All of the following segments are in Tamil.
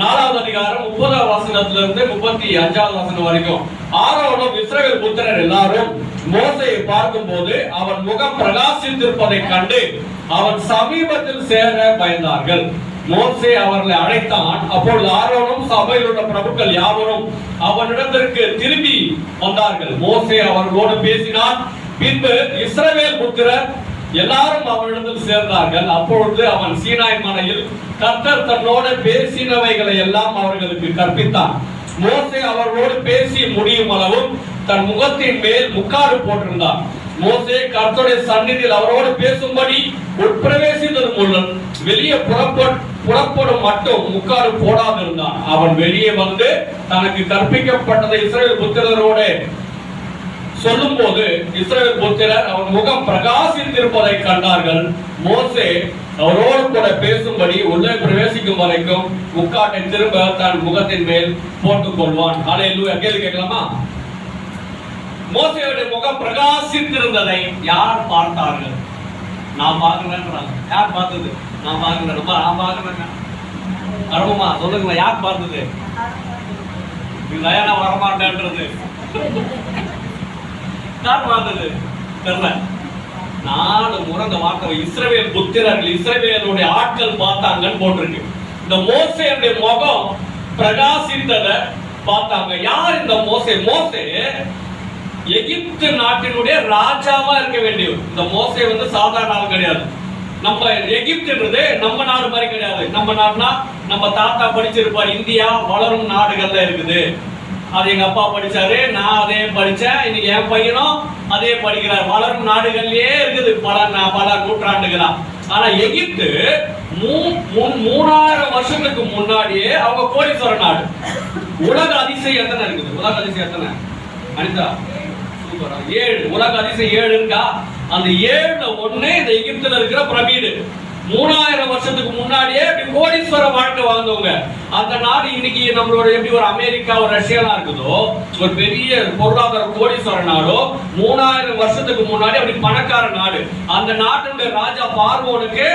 நாலாவது அதிகாரம் முப்பதாம் வாசனத்துல இருந்து முப்பத்தி அஞ்சாவது வாசனம் வரைக்கும். ஆரோனும் இஸ்ரேல் புத்திரர் எல்லாரும் மோசையை பார்க்கும் போது அவன் முகம் பிரகாசித்திருப்பதை கண்டு அவன் சமீபத்தில் சேர பயந்தார்கள். மோசே அவர்களை அழைத்தான். அப்பொழுது ஆரோனும் சபையில் உள்ள பிரபுக்கள் யாவரும் அவனிடத்திற்கு திரும்பி வந்தார்கள். மோசே அவர்களோடு பேசினான். பின்பு இஸ்ரவேல் புத்திரர் எல்லாரும் அவனிடத்தில் சேர்ந்தார்கள். அப்பொழுது அவன் சீனாய் மலையில் கர்த்தர் தன்னோடு பேசினவைகளை எல்லாம் அவர்களுக்கு கற்பித்தான். மோசை அவர்களோடு பேசி முடியும் அளவும் தன் முகத்தின் மேல் முக்காடு போட்டிருந்தான். மோசே கர்த்தருடைய சந்நிதியில் அவரோடு பேசும்படி உட்பிரவேசித்தது மூலம் வெளியே புறப்பட் புறப்படும் மட்டும் முக்காடு போடாதிருந்தான். அவன் வெளியே வந்து தனக்கு கற்பிக்கப்பட்டதை இஸ்ரேல் புத்திரரோடு சொல்லும்போது இஸ்ரவேல் புத்திரர் அவன் முகம் பிரகாசித்திருப்பதை கண்டார்கள். மோசே அவரோடு கூட பேசும்படி உள்ளே பிரவேசிக்கும் வரைக்கும் முக்காட்டை திரும்ப தன் முகத்தின் மேல் போட்டுக் கொள்வான் ஹalleluya கேள்வி கேட்கலாமா? மோசேயுடைய முகம் பிரகாசித்திருந்ததை யார் பார்த்தார்கள்? நான் பார்க்கலன்றாங்க யார் பார்த்தது? நான் பார்க்கல. ரொம்ப நான் பார்க்கலங்க அருமமா சொல்லுங்களேன் யார் பார்த்தது? இது தயாரா வரமாட்டேன்றது. தான் வந்தது. தெரியல. நாலு முறை இந்த வார்த்தை இஸ்ரவேல் புத்திரர்கள் இஸ்ரவேலுடைய ஆட்கள் பார்த்தாங்கன்னு போட்டிருக்கு. இந்த மோசையுடைய முகம் பிரகாசித்ததை பார்த்தாங்க. யார் இந்த மோசை? மோசை எகிப்து நாட்டினுடைய ராஜாவா இருக்க வேண்டியவர். இந்த மோசை வந்து சாதாரண ஆள் கிடையாது. நம்ம எகிப்துன்றது நம்ம நாடு மாதிரி கிடையாது. நம்ம நாடுனா நம்ம தாத்தா படிச்சிருப்பார். இந்தியா வளரும் நாடுகள்ல இருக்குது. அது எங்க அப்பா படிச்சாரு நான் அதே படிச்சேன். இன்னைக்கு என் பையனும் அதே படிக்கிறார். வளரும் நாடுகள்லயே இருக்குது பல பல நூற்றாண்டுகளா. ஆனா எகிப்து மூணாயிரம் வருஷத்துக்கு முன்னாடியே அவங்க கோடீஸ்வர நாடு. உலக அதிசயம் எத்தனை இருக்குது? உலக அதிசயம் எத்தனை? அனிதா சூப்பரா ஏழு. உலக அதிசயம் ஏழு இருக்கா அந்த ஏழுல ஒண்ணு இந்த எகிப்துல இருக்கிற பிரபீடு மூணாயிரம் வருஷத்துக்கு முன்னாடியே கோடீஸ்வர வாழ்க்கை வாழ்ந்தவங்க. அந்த நாடு இன்னைக்கு நம்மளோட எப்படி ஒரு அமெரிக்கா ஒரு ரஷ்யாலாம் இருக்குதோ ஒரு பெரிய பொருளாதார கோடீஸ்வர நாடோ மூணாயிரம் வருஷத்துக்கு முன்னாடி அப்படி பணக்கார நாடு. அந்த நாட்டுடைய ராஜா பார்வோனுக்கு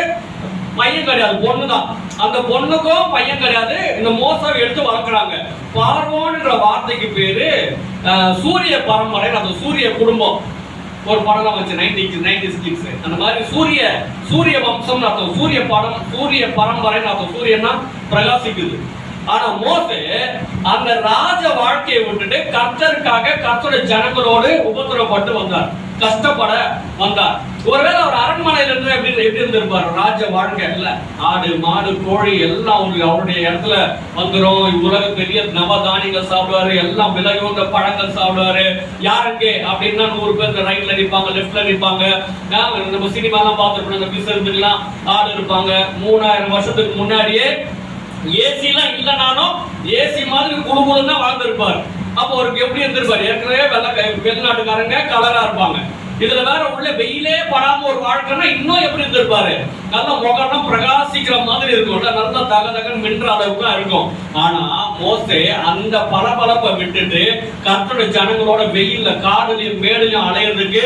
பையன் கிடையாது பொண்ணுதான். அந்த பொண்ணுக்கும் பையன் கிடையாது. இந்த மோசாவை எடுத்து வளர்க்குறாங்க. பார்வோன்ற வார்த்தைக்கு பேரு சூரிய பரம்பரை அந்த சூரிய குடும்பம். ஒரு படம் வச்சு நைன்டி நைன்டி கிட்ஸ். அந்த மாதிரி சூரிய சூரிய வம்சம்னு அர்த்தம். சூரிய படம் சூரிய பரம்பரைன்னு அர்த்தம். சூரியன்னா பிரகாசிக்குது. ஆனா மோசே அந்த ராஜ வாழ்க்கையை விட்டுட்டு கர்த்தருக்காக கர்த்தருடைய ஜனங்களோடு உபத்திரப்பட்டு வந்தார். கஷ்டப்பட வந்தார். ஒருவேளை அவர் அரண்மனையில இருந்து எப்படி எப்படி இருந்திருப்பார்? ராஜ வாழ்க்கை இல்ல. ஆடு மாடு கோழி எல்லாம் அவருக்கு அவருடைய இடத்துல வந்துடும் உலக பெரிய நவதானியங்கள் சாப்பிடுவாரு. எல்லாம் விலை உயர்ந்த பழங்கள் சாப்பிடுவாரு. யாருக்கு? அப்படின்னா நூறு பேர் இந்த ரைட்ல நிற்பாங்க லெஃப்ட்ல நிற்பாங்க. நம்ம சினிமாலாம் பார்த்துருப்போம். இந்த பிசருந்துலாம் ஆடு இருப்பாங்க. மூணாயிரம் வருஷத்துக்கு முன்னாடியே ஏசிலாம் இல்லைனாலும் ஏசி மாதிரி குடுகுடு தான் வாழ்ந்திருப்பார் அப்போ அவருக்கு எப்படி இருந்திருப்பாரு? ஏற்கனவே வெளிநாட்டுக்காரங்க கலரா இருப்பாங்க. இதுல வேற உள்ள வெயிலே படாம ஒரு வாழ்க்கைன்னா இன்னும் எப்படி இருந்திருப்பாரு? நல்ல முகம்லாம் பிரகாசிக்கிற மாதிரி இருக்கும்ல நல்ல தக தகன் மின்ற அளவுக்கு தான் இருக்கும். ஆனா மோசே அந்த பளபளப்பை விட்டுட்டு கர்த்தோட ஜனங்களோட வெயில்ல காடுலையும் மேடுலையும் அலையிறதுக்கு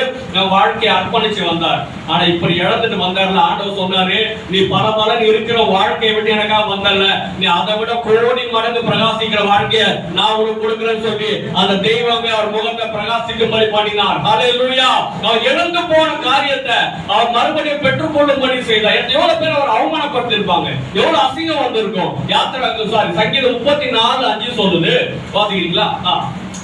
வாழ்க்கையை அர்ப்பணிச்சு வந்தார். ஆனா இப்படி இழந்துட்டு வந்தார்ல ஆண்டவர் சொன்னாரு நீ பல இருக்கிற வாழ்க்கையை விட்டு எனக்காக வந்தல்ல. நீ அதை விட கோடி மடங்கு பிரகாசிக்கிற வாழ்க்கைய நான் உனக்கு கொடுக்குறேன்னு சொல்லி அந்த தெய்வமே அவர் முகத்தை பிரகாசிக்கும்படி பண்ணினார். ஹalleluya. அவர் இழந்து போன காரியத்தை அவர் மறுபடியும் பெற்றுக்கொள்ளும்படி செய்தார். எவ்வளவு பேர் அவர் அவமானப்படுத்திருப்பாங்க எவ்வளவு அசிங்கம் வந்திருக்கும்? யாத்திரை சாரி சங்கீதம் முப்பத்தி நாலு அஞ்சு சொல்லுது. வாசிக்கிறீங்களா?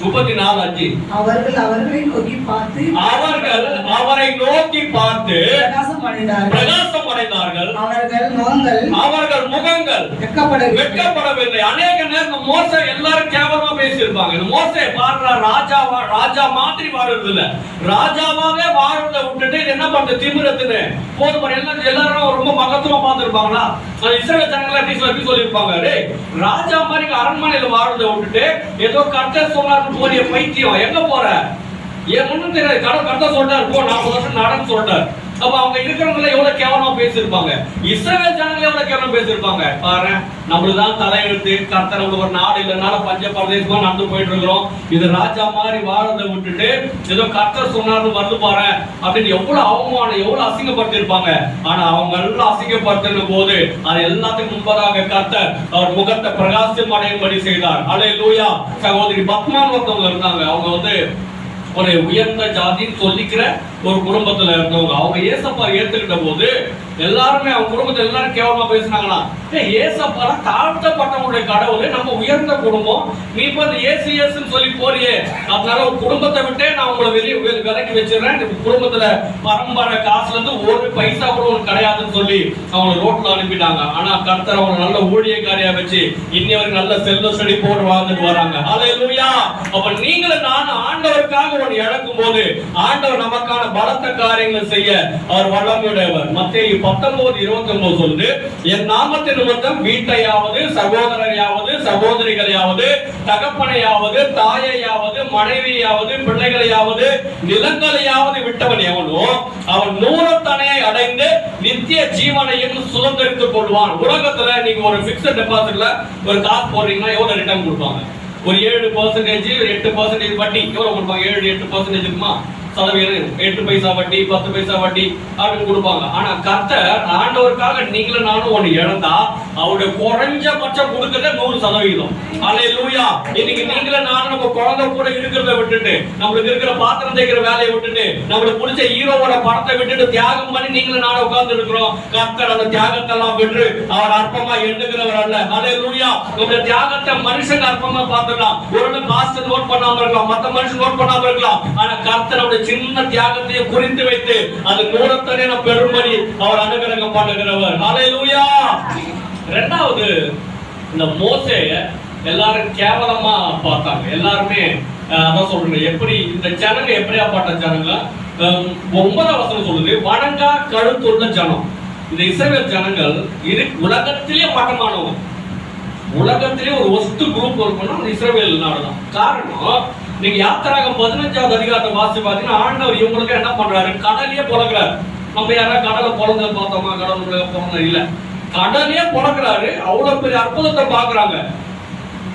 முப்பத்தி நாலு அஞ்சு. அவர்கள் அவர்களை நோக்கி பார்த்து அவர்கள் அவரை நோக்கி பார்த்து பிரகாசம் அடைந்தார்கள். பிரகாசம் அடைந்தார்கள். அவர்கள் முகங்கள் அவர்கள் முகங்கள் வெட்கப்படவில்லை. வெட்கப்படவில்லை. அநேக நேரம் மோசே எல்லாரும் கேவலமா பேசியிருப்பாங்க. இந்த மோசே பாடுற ராஜாவா ராஜா மாதிரி வாழுறது இல்ல ராஜாவாவே வாழ்றத விட்டுட்டு என்ன பண்றது? திமிரத்துன்னு. போதும் எல்லாம் எல்லாரும் ரொம்ப மகத்துவமா பார்த்துருப்பாங்களா? இஸ்ரேல் ஜனங்கள் எப்படி சொல்லி சொல்லியிருப்பாங்க? ராஜா மாதிரி அரண்மனையில வாழ்றத விட்டுட்டு ஏதோ கர்த்தர் சொன்னார்னு போறிய பைத்தியம். எங்க போற? ஏன் ஒண்ணும் தெரியாது கடவுள் கர்த்தர் சொல்றாரு போ நாற்பது வருஷம் நடன்னு சொல்றாரு அப்ப அவங்க இருக்கிறவங்கள எவ்வளவு கேவலமா பேசியிருப்பாங்க? இஸ்ரேல் ஜனங்களை எவ்வளவு கேவலம் பேசியிருப்பாங்க? பாரு நம்மளுதான் தலையெழுத்து கர்த்தர் நம்மளுக்கு ஒரு நாடு இல்லைனால பஞ்ச பிரதேசமா நடந்து போயிட்டு இருக்கிறோம். இது ராஜா மாதிரி வாழறதை விட்டுட்டு ஏதோ கர்த்தர் சொன்னார்னு வந்து பாரு. அப்படின்னு எவ்வளவு அவமானம் எவ்வளவு அசிங்கப்படுத்திருப்பாங்க ஆனா அவங்க எல்லாம் அசிங்கப்படுத்தின போது அது எல்லாத்துக்கும் முன்பதாக கர்த்தர் அவர் முகத்தை பிரகாசம் அடையும்படி செய்தார். அலே லூயா சகோதரி பத்மான் ஒருத்தவங்க இருந்தாங்க. அவங்க வந்து ஒரு உயர்ந்த ஜாதின்னு சொல்லிக்கிற ஒரு குடும்பத்துல இருந்தவங்க. அவங்க ஏசப்பா ஏத்துக்கிட்ட போது எல்லாருமே அவங்க குடும்பத்துல எல்லாரும் கேவலமா பேசினாங்களா? ஏசப்பா தாழ்த்தப்பட்டவங்களுடைய கடவுள் நம்ம உயர்ந்த குடும்பம். நீ இப்ப இந்த ஏசு ஏசுன்னு சொல்லி போறியே. அதனால ஒரு குடும்பத்தை விட்டே நான் உங்களை வெளியே விலக்கி வச்சிடுறேன். குடும்பத்துல பரம்பரை காசுல இருந்து ஒரு பைசா கூட உனக்கு கிடையாதுன்னு சொல்லி அவங்களை ரோட்ல அனுப்பிட்டாங்க. ஆனா கர்த்தர் அவங்க நல்ல ஊழியக்காரியா வச்சு இன்னி வரைக்கும் நல்ல செல்வ செடி போட்டு வாழ்ந்துட்டு வராங்க. ஹalleluya அப்ப நீங்களும் நான் ஆண்டவருக்காக ஒன்று இழக்கும் போது ஆண்டவர் நமக்கான பலத்த காரியங்களை செய்ய அவர் வல்லமையுடையவர். மத்திய பத்தொன்பது இருபத்தி ஒன்பது சொல்லுது என் நாமத்தின் நிமித்தம் வீட்டையாவது சகோதரரையாவது சகோதரிகளையாவது தகப்பனையாவது தாயையாவது மனைவியாவது பிள்ளைகளையாவது நிலங்களையாவது விட்டவன் எவனோ அவன் நூறத்தனையை அடைந்து நித்திய ஜீவனையும் சுதந்திரித்துக் கொள்வான். உலகத்துல நீங்க ஒரு பிக்சட் டெபாசிட்ல ஒரு காசு போடுறீங்கன்னா எவ்வளவு ரிட்டர்ன் கொடுப்பாங்க? ஒரு ஏழு பர்சன்டேஜ் எட்டு பர்சன்டேஜ் வட்டி எவ்வளவு கொடுப்பாங்க? ஏழு எட்டு பர்சன்டேஜ் இருக்குமா? சதவீதம் எட்டு பைசா வட்டி பத்து பைசா வட்டி அப்படின்னு கொடுப்பாங்க. ஆனா கர்த்தர் ஆண்டவருக்காக நீங்களும் நானும் ஒண்ணு இழந்தா அவருடைய குறைஞ்சபட்சம் கொடுக்கறத நூறு சதவீதம். அலே லூயா இன்னைக்கு நீங்களும் நானும் நம்ம குழந்தை கூட இருக்கிறத விட்டுட்டு நம்மளுக்கு இருக்கிற பாத்திரம் தேய்க்கிற வேலையை விட்டுட்டு நம்மளுக்கு பிடிச்ச ஹீரோவோட படத்தை விட்டுட்டு தியாகம் பண்ணி நீங்களும் நானும் உட்கார்ந்து இருக்கிறோம். கர்த்தர் அந்த தியாகத்தை எல்லாம் விட்டு அவர் அற்பமா எண்ணுகிறவர் அல்ல. அலே லூயா இந்த தியாகத்தை மனுஷங்க அற்பமா பார்த்துக்கலாம். ஒரு பாஸ்டர் நோட் பண்ணாம இருக்கலாம் மத்த மனுஷன் நோட் பண்ணாம இருக்கலாம். ஆனா கர்த்தர் அவருடைய சின்ன தியாகத்தையே குறித்து வைத்து அது நூறத்தனே பெரும்படி அவர் அனுகிரகம் பண்ணுகிறவர். ஹalleluya. ரெண்டாவது இந்த மோசேய எல்லாரும் கேவலமா பார்த்தாங்க. எல்லாருமே அதான் சொல்றேன் எப்படி இந்த ஜனங்க எப்படியாப்பட்ட ஜனங்க? அஹ், ஒன்பதாம் வசனம் சொல்லுது வணங்கா கழுத்துள்ள ஜனம். இந்த இஸ்ரவேல் ஜனங்கள் இது உலகத்திலே மட்டமானவங்க. உலகத்திலே ஒரு ஒஸ்ட் குரூப் இருக்குன்னா இஸ்ரேல் நாடு தான் காரணம் நீங்க யாத்திராகம் பதினஞ்சாவது அதிகாரத்தை வாசி பார்த்தீங்கன்னா ஆண்டவர் இவங்களுக்கு என்ன பண்றாரு? கடலையே பொழக்கிறாரு நம்ம யாராவது கடலை பிறந்த பார்த்தோமா? கடல் பிறந்த இல்ல. கடலையே பொழக்கிறாரு அவ்வளவு பெரிய அற்புதத்தை பாக்குறாங்க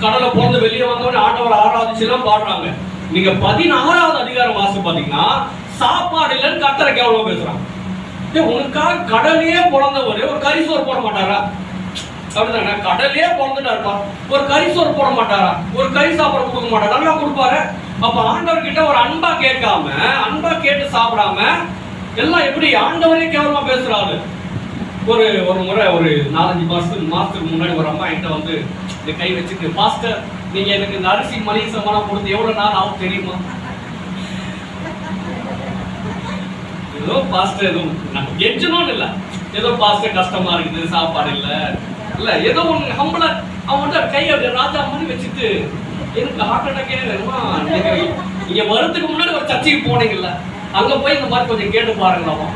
கடலை பிறந்து வெளியே வந்தவொடனே ஆண்டவர் ஆராதிச்சுலாம் பாடுறாங்க. நீங்க பதினாறாவது அதிகாரம் வாசி பாத்தீங்கன்னா சாப்பாடு இல்லைன்னு கத்தரை கேவலம் பேசுறாங்க உனக்காக கடலையே பிறந்தவர் ஒரு கரிசோறு போட மாட்டாரா? அப்படிதானே? கடலே பிறந்துட்டாருப்பா ஒரு கறி சோறு போட மாட்டாரா? ஒரு கறி சாப்பிட கொடுக்க மாட்டாரா? நல்லா கொடுப்பாரு. அப்ப ஆண்டவர் கிட்ட ஒரு அன்பா கேட்காம அன்பா கேட்டு சாப்பிடாம எல்லாம் எப்படி ஆண்டவரே கேவலமா பேசுறாரு? ஒரு ஒரு முறை ஒரு நாலஞ்சு மாசத்துக்கு மாசத்துக்கு முன்னாடி ஒரு அம்மா என்கிட்ட வந்து இந்த கை வச்சுட்டு மாஸ்டர் நீங்க எனக்கு இந்த அரிசி மளிகை சம்பளம் கொடுத்து எவ்வளவு நாள் ஆகும் தெரியுமா? ஏதோ பாஸ்டர் எதுவும் நம்ம கெஞ்சணும்னு இல்லை. ஏதோ பாஸ்டர் கஷ்டமா இருக்குது சாப்பாடு இல்லை. இல்ல ஏதோ ஒண்ணு ஹம்பல அவன் வந்து கை ராஜா மாதிரி வச்சுட்டு எனக்கு ஹார்ட் அட்டாக்கே வேணுமா? நீங்க இங்க வரதுக்கு முன்னாடி ஒரு சர்ச்சைக்கு போனீங்கல்ல அங்க போய் இந்த மாதிரி கொஞ்சம் கேட்டு பாருங்களாம்?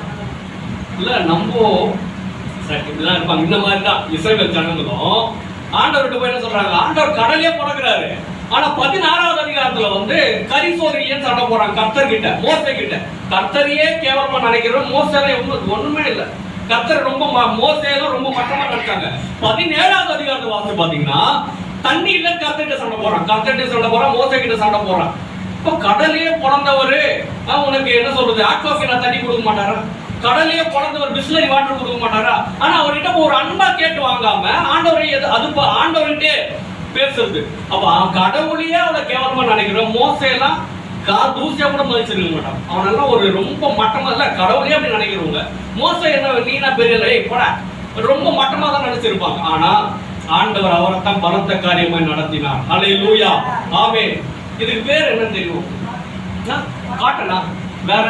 இல்ல நம்ம இப்படிதான் இருப்பாங்க. இந்த மாதிரி தான் இஸ்ரேல் ஜனங்களும். ஆண்டவர்கிட்ட போய் என்ன சொல்றாங்க? ஆண்டவர் கடலே பிறகுறாரு ஆனா பதினாறாவது அதிகாரத்துல வந்து கரிசோரியே சண்டை போறாங்க கர்த்தர் கிட்ட மோசே கிட்ட கர்த்தரையே கேவலமா நினைக்கிறோம் மோசே ஒண்ணுமே இல்ல. கத்தர் ரொம்ப ம- ரொம்ப மட்டமா இருக்காங்க பதினேழாவது அதிகாரத்தை வாசிச்சு பாத்தீங்கன்னா தண்ணி கத்தர்கிட்ட சண்டை போறான் கத்தர்கிட்ட சண்டை போறான் மோசை கிட்ட சண்டை போறான் இப்போ கடலையே பிறந்தவரு உனக்கு என்ன சொல்றது? ஆக்வாஃபினா தண்ணி கொடுக்க மாட்டாரா? கடலையே பிறந்தவர் பிஸ்லரி வாட்டர் கொடுக்க மாட்டாரா? ஆனா அவர்கிட்ட ஒரு அன்பா கேட்டு வாங்காம ஆண்டவரை எது அது ஆண்டவர்கிட்டே பேசுறது. அப்ப கடவுளையே அவளை கேவலமா நினைக்கிறோம். மோசையெல்லாம் கா தூசியா கூட மதிச்சிருக்க மாட்டான். அவனெல்லாம் ஒரு ரொம்ப மட்டமா இல்ல கடவுளே அப்படி நினைக்கிறவங்க. மோசை என்ன நீனா பெரிய இல்லை, போட. ரொம்ப மட்டமா தான் நினைச்சிருப்பாங்க. ஆனா ஆண்டவர் அவரைத்தான் பலத்த காரியமாய் நடத்தினார். அலை லூயா ஆமே இதுக்கு பேர் என்ன தெரியும்? ஆ? காட்டனா வேற?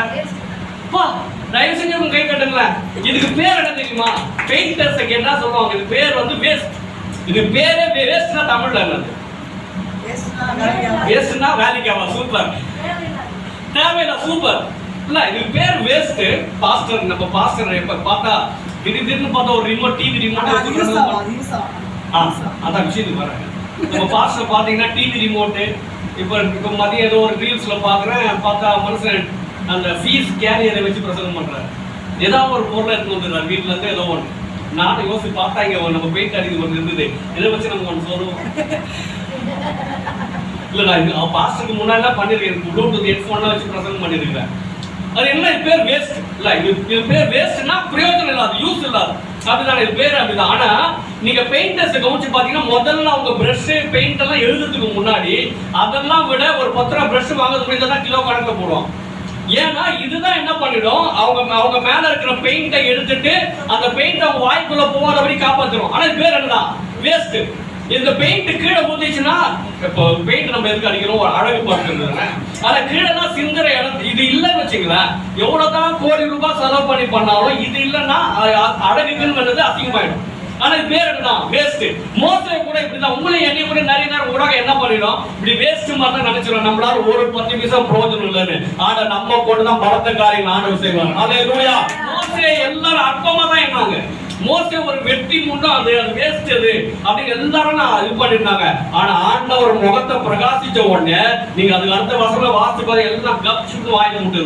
பா தயவு செஞ்சு உங்க கை கட்டுங்களேன். இதுக்கு பேர் என்ன தெரியுமா? பெயிண்டர்ஸ் என்ன சொல்லுவாங்க? இது பேர் வந்து வேஸ்ட் இது பேரே வேஸ்ட்னா தமிழ்ல என்னது? வேஸ்ட்னா வேலைக்காவா சூப்பர் தேவையில்ல. சூப்பர் இல்ல இது பேர் வேஸ்ட் பாஸ்டர் நம்ம பாஸ்டர் எப்ப பார்த்தா திடீர் திடீர்னு பார்த்தா ஒரு ரிமோட் டிவி ரிமோட் ஆ, அதான் விஷயத்துக்கு வரேன் நம்ம பாஸ்டர் பாத்தீங்கன்னா டிவி ரிமோட்டு இப்போ இப்போ மதியம் ஏதோ ஒரு ரீல்ஸ்ல பாக்குறேன் பார்த்தா மனுஷன் அந்த ஃபீஸ் கேரியரை வச்சு பிரசங்கம் பண்றாரு. ஏதாவது ஒரு பொருளை எடுத்து வந்துடுறாரு. வீட்டுல இருந்து ஏதோ ஒன்று நானும் யோசிச்சு பார்த்தா இங்க நம்ம பெயிண்ட் அடிக்கிறது ஒன்று இருந்தது. இதை வச்சு நம்ம ஒன்று சொல்லுவோம். இல்லை நான் அவன் பாஸ்டருக்கு முன்னாடி பண்ணிருக்கேன். ப்ளூடூத் ஹெட்ஃபோன்லாம் வச்சு பிரசங்கம் பண்ணியிருக்கேன் அது என்ன இது பேர் வேஸ்ட் இல்லை இது இது பேர் வேஸ்ட்னா பிரயோஜனம் இல்லாது யூஸ் இல்லாது அப்படிதான் இது பேர் அப்படிதான். ஆனால் நீங்கள் பெயிண்டர்ஸ் கவனிச்சு பார்த்தீங்கன்னா முதல்ல அவங்க ப்ரஷ்ஷு பெயிண்ட் எல்லாம் எழுதுறதுக்கு முன்னாடி அதெல்லாம் விட ஒரு பத்து ரூபா ப்ரஷ் வாங்குறதுக்கு தான் கிலோ கணக்கில் போடுவோம் ஏன்னா இதுதான் என்ன பண்ணிடும்? அவங்க அவங்க மேல இருக்கிற பெயிண்டை எடுத்துட்டு அந்த பெயிண்ட் அவங்க வாய்க்குள்ள போகாதபடி காப்பாத்திரும். ஆனா இது பேர் என்னதான் வேஸ்ட் இந்த பெயிண்ட் கீழே ஊத்திச்சுன்னா இப்போ பெயிண்ட் நம்ம எதுக்கு அடிக்கிறோம்? ஒரு அழகு பார்த்துருந்தேன் ஆனா கீழே தான் சிந்துற இடம் இது இல்லைன்னு வச்சுங்களேன் எவ்வளவுதான் கோடி ரூபாய் செலவு பண்ணி பண்ணாலும் இது இல்லைன்னா அ- அதிகமாயிடும் அழகுக்குன்னு அசிங்கமாயிடும். ஆனா இது பேர் என்னதான் வேஸ்ட் மோசை கூட இப்படிதான். உங்களையும் என்னைய கூட நிறைய நேரம் உலகம் என்ன பண்ணிடும்? இப்படி வேஸ்ட் மாதிரி தான் நினைச்சிடும். நம்மளால ஒரு பத்து நிமிஷம் பிரோஜனம் இல்லைன்னு. ஆனா நம்ம கூட தான் பலத்த காரியம் ஆண்டவர் செய்வாங்க அதே லூயா மோசே எல்லாரும் அற்பமா தான் என்னாங்க மோசே ஒரு வெட்டி முன்னா அது அது வேஸ்ட் அது அப்படின்னு எல்லாரும் நான் இது பண்ணிருந்தாங்க ஆனா ஆண்டவர் முகத்தை பிரகாசிச்ச உடனே நீங்க அதுக்கு அடுத்த வசனம் வாசிச்சு எல்லாம் கப்சுக்கு வாயில் முட்டு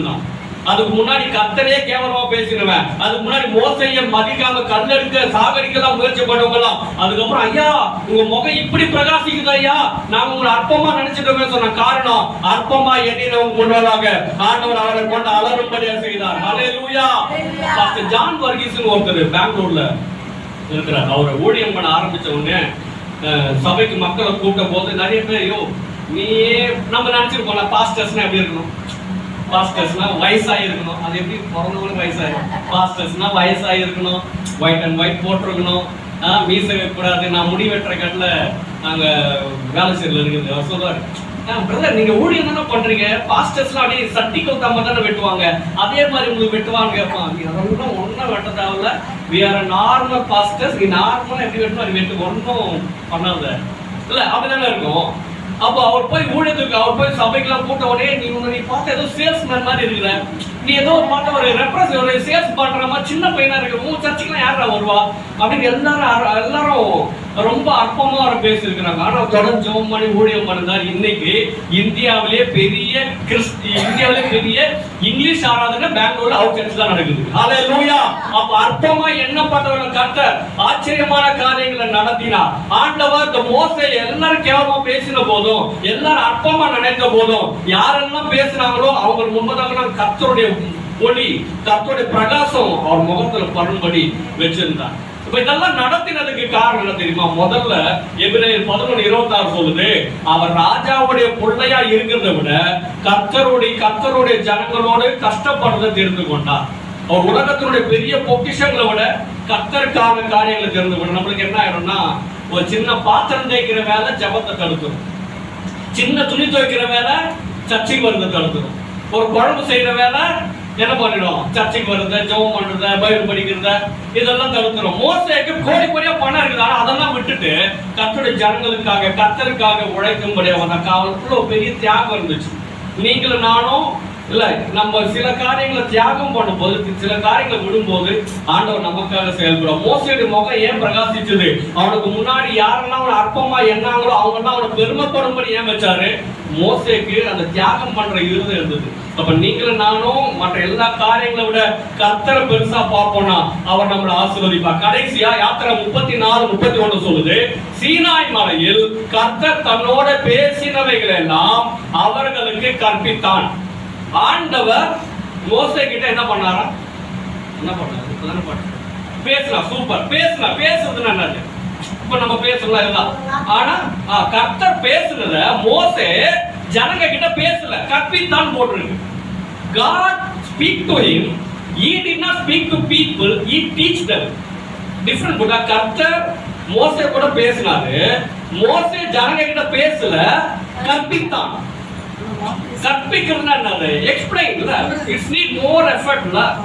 அதுக்கு முன்னாடி கத்தரே கேவலமா பேசிடுவேன் அதுக்கு முன்னாடி மோசைய மதிக்காம கல்லெடுக்க சாகரிக்க தான் முயற்சி பண்ணவங்களாம் அதுக்கப்புறம் ஐயா உங்க முகம் இப்படி பிரகாசிக்குது ஐயா. நாங்க உங்களை அற்பமா நினைச்சிட்டோமே சொன்ன காரணம் அற்பமா எண்ணினவங்க முன்னதாக ஆண்டவர் அவரை கொண்டு அலரும்படியா செய்தார். அலே லூயா ஜான் வர்கீஸ்னு ஒருத்தர் பெங்களூர்ல இருக்கிறார். அவரை ஊழியம் பண்ண ஆரம்பிச்ச உடனே சபைக்கு மக்களை கூப்பிட்ட போது நிறைய பேர் ஐயோ நீ நம்ம நினைச்சிருக்கோம்ல பாஸ்டர்ஸ்னா எப்படி இருக்கணும்? பாஸ்டர்ஸ்னா வயசாகி இருக்கணும் அது எப்படி பிறந்தவங்களுக்கு வயசாயிரும்? பாஸ்டர்ஸ்னா வயசாகி இருக்கணும் ஒயிட் அண்ட் ஒயிட் போட்டிருக்கணும் மீச வைக்கக்கூடாது. நான் முடி வெட்டுற கட்டில் நாங்கள் வேலை செய்யல இருக்குது அவர் பிரதர் நீங்க ஊழியம் தானே பண்றீங்க? பாஸ்டர்ஸ்லாம் அப்படியே சட்டி கொத்தாம தானே வெட்டுவாங்க. அதே மாதிரி உங்களுக்கு வெட்டுவாங்க கேட்பான். அதெல்லாம் ஒன்றும் வெட்ட தேவையில்ல. வி ஆர் நார்மல் பாஸ்டர்ஸ் நீ நார்மலாக எப்படி வெட்டணும்? அது வெட்டு ஒன்றும் பண்ணாத. இல்ல அப்படிதானே இருக்கும்? அப்போ அவர் போய் ஊழியத்துக்கு அவர் போய் சபைக்கெல்லாம் கூட்ட உடனே நீ உன்னை நீ பார்த்த ஏதோ சேல்ஸ்மேன் மாதிரி இருக்கிற. நீ ஏதோ பார்த்த ஒரு ரெப்ரஸ் ஒரு சேல்ஸ் பண்ற மாதிரி சின்ன பையனா இருக்க உன் சர்ச்சுக்கெல்லாம் யாரா வருவா? அப்படின்னு எல்லாரும் எல்லாரும் ரொம்ப அற்பமா அவர் பேசியிருக்கிறாங்க. ஆனா தொடர்ந்து ஜெபம் பண்ணி ஊழியம் பண்ணதார் இன்னைக்கு இந்தியாவிலே பெரிய கிறிஸ்து இந்தியாவிலே பெரிய இங்கிலீஷ் ஆராதனை பெங்களூர்ல அவுட் சர்ச் தான் நடக்குது. ஹalleluya. அப்ப அற்பமா எண்ணப்பட்டவர்கள் கர்த்தர் ஆச்சரியமான காரியங்களை நடத்தினார். ஆண்டவர் இந்த மோசே எல்லாரும் கேவலமா பேசின போதும் எல்லாரும் அற்பமா நினைத்த போதும் யாரெல்லாம் பேசினாங்களோ அவங்க முன்பதாக கர்த்தருடைய ஒளி கர்த்தருடைய பிரகாசம் அவர் முகத்துல படும்படி வச்சிருந்தார். இப்ப இதெல்லாம் நடத்தினதுக்கு காரணம் என்ன தெரியுமா? முதல்ல எபிரேயர் பதினொன்று இருபத்தாறு சொல்லுது அவர் ராஜாவுடைய பிள்ளையா இருக்கிறத விட கர்த்தருடைய கர்த்தருடைய ஜனங்களோடு கஷ்டப்படுறதை தெரிந்து கொண்டார். அவர் உலகத்தினுடைய பெரிய பொக்கிஷங்களை விட கர்த்தருக்கான காரியங்களை தெரிந்து கொண்டார். நம்மளுக்கு என்ன ஆயிடும்னா ஒரு சின்ன பாத்திரம் தேய்க்கிற வேலை ஜபத்தை தடுத்துரும். சின்ன துணி துவைக்கிற வேலை சர்ச்சைக்கு வருது தடுத்துரும். ஒரு குழம்பு செய்யற வேலை என்ன பண்ணிடும்? சர்ச்சைக்கு வருது ஜெபம் பண்றத பைபிள் படிக்கிறத இதெல்லாம் தடுத்துரும் மோசைக்கு கோடி கோடியா பணம் இருக்குது. ஆனா அதெல்லாம் விட்டுட்டு கத்தோட ஜனங்களுக்காக கத்தருக்காக உழைக்கும்படியா வந்த காலத்துல ஒரு பெரிய தியாகம் இருந்துச்சு. நீங்களும் நானும் இல்ல நம்ம சில காரியங்களை தியாகம் பண்ணும்போது சில காரியங்களை விடும்போது ஆண்டவர் நமக்காக செயல்படும் மோசடி முகம் ஏன் பிரகாசிச்சது? அவனுக்கு முன்னாடி யாரெல்லாம் அவனை அற்பமா என்னாங்களோ அவங்க தான் அவனை பெருமைப்படும்படி ஏன் வச்சாரு? மோசேக்கு அந்த தியாகம் பண்ற இருதயம் இருந்தது. அப்ப நீங்களும் நானும் மற்ற எல்லா காரியங்களை விட கத்தரை பெருசா பார்ப்போம்னா அவர் நம்மளை ஆசீர்வதிப்பார். கடைசியா யாத்திரை முப்பத்தி நாலு முப்பத்தி ஒண்ணு சொல்லுது சீனாய் மலையில் கர்த்தர் தன்னோட பேசினவைகள் எல்லாம் அவர்களுக்கு கற்பித்தான். ஆண்டவர் மோசை கிட்ட என்ன பண்ணாரா? என்ன பண்ணாரு? இப்பதானே பண்ணாரு. பேசலாம் சூப்பர் பேசலாம் பேசுறது என்னது? இப்ப நம்ம பேசலாம் எல்லாம் ஆனா ஆ, கர்த்தர் பேசுனத மோசே ஜனங்க கிட்ட பேசல. கற்பித்தான் போட்டிருக்கு. God speak to him he did not speak to people he teach them different கூட கர்த்தர் மோசே கூட பேசினாரு. மோசே ஜனங்க கிட்ட பேசல. கற்பித்தான். கற்பிக்கிறதுனா என்னது? எக்ஸ்பிளைன் இல்ல இட்ஸ் நீட் மோர் எஃபர்ட் இல்ல.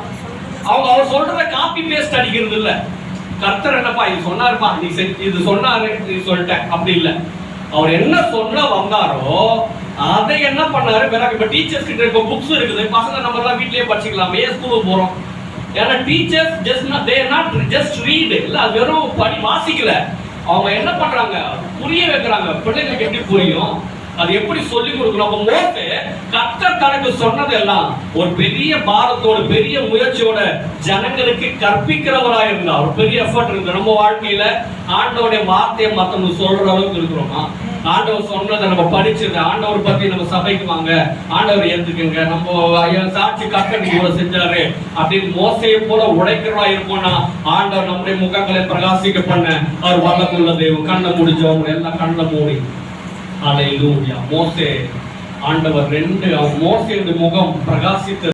அவங்க அவர் சொல்றத காப்பி பேஸ்ட் அடிக்கிறது இல்ல. கர்த்தர் என்னப்பா இது சொன்னாருப்பா நீ செஞ்சு- இது சொன்னாரு நீ சொல்லிட்டேன் அப்படி இல்ல. அவர் என்ன சொல்ல வந்தாரோ அதை என்ன பண்ணாரு? பிறகு இப்ப டீச்சர்ஸ் கிட்ட இருக்க புக்ஸ் இருக்குது. பசங்க நம்ம எல்லாம் வீட்லயே படிச்சுக்கலாம். ஏன் ஸ்கூலுக்கு போறோம். ஏன்னா teachers just they not just read இல்ல அது வெறும் படி வாசிக்கல. அவங்க என்ன பண்றாங்க? புரிய வைக்கிறாங்க. பிள்ளைங்களுக்கு எப்படி புரியும்? அது எப்படி சொல்லி கொடுக்கணும்? அப்ப மோசே கத்த தனக்கு சொன்னதெல்லாம் ஒரு பெரிய பாரத்தோட பெரிய முயற்சியோட ஜனங்களுக்கு கற்பிக்கிறவராக இருந்தார். ஒரு பெரிய எஃபர்ட் இருக்கு நம்ம வாழ்க்கையில ஆண்டவருடைய வார்த்தையை மத்தவங்க சொல்ற அளவுக்கு இருக்கிறோமா? ஆண்டவர் சொன்னதை நம்ம படிச்சது ஆண்டவர் பத்தி நம்ம சபைக்கு வாங்க. ஆண்டவர் ஏத்துக்குங்க. நம்ம ஐயா சாட்சி கர்த்தர் இவ்வளவு செஞ்சாரு அப்படின்னு மோசையை போல உழைக்கிறவா இருப்போம்னா ஆண்டவர் நம்முடைய முகங்களை பிரகாசிக்க பண்ண அவர் வல்லமுள்ள தெய்வம். கண்ணை முடிஞ்சவங்க எல்லாம் கண்ணை மூடி. அலையிலூயா மோசே ஆண்டவர் ரெண்டு மோசையுடைய முகம் பிரகாசித்த